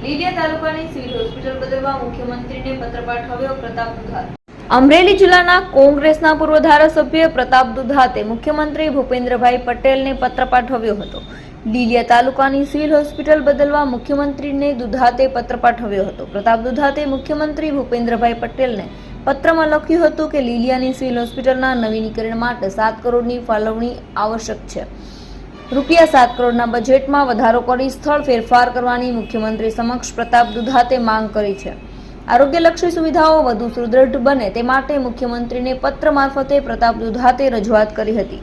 લીલિયા તાલુકાની civil hospital બદલવા મુખ્યમંત્રીને પત્ર પાઠવ્યો પ્રતાપ દુધાત. અમરેલી જિલ્લાના કોંગ્રેસના પૂર્વ ધારાસભ્ય પ્રતાપ દુધાતે મુખ્યમંત્રી ભૂપેન્દ્રભાઈ પટેલને પત્ર પાઠવ્યો હતો. લીલિયા તાલુકાની સિવિલ હોસ્પિટલ બદલવા મુખ્યમંત્રીને દુધાતે પત્ર પાઠવ્યો હતો. પ્રતાપ દુધાતે મુખ્યમંત્રી ભૂપેન્દ્રભાઈ પટેલને પત્રમાં લખ્યું હતું કે લીલિયાની સિવિલ હોસ્પિટલના નવીનીકરણ માટે સાત કરોડની ફાળવણી આવશ્યક છે. રૂપિયા સાત કરોડના બજેટમાં વધારો કરી સ્થળ ફેરફાર કરવાની મુખ્યમંત્રી સમક્ષ પ્રતાપ દુધાતે માંગ કરી છે. આરોગ્યલક્ષી સુવિધાઓ વધુ સુદૃઢ બને તે માટે મુખ્યમંત્રીને પત્ર મારફતે પ્રતાપ દુધાતે રજૂઆત કરી હતી.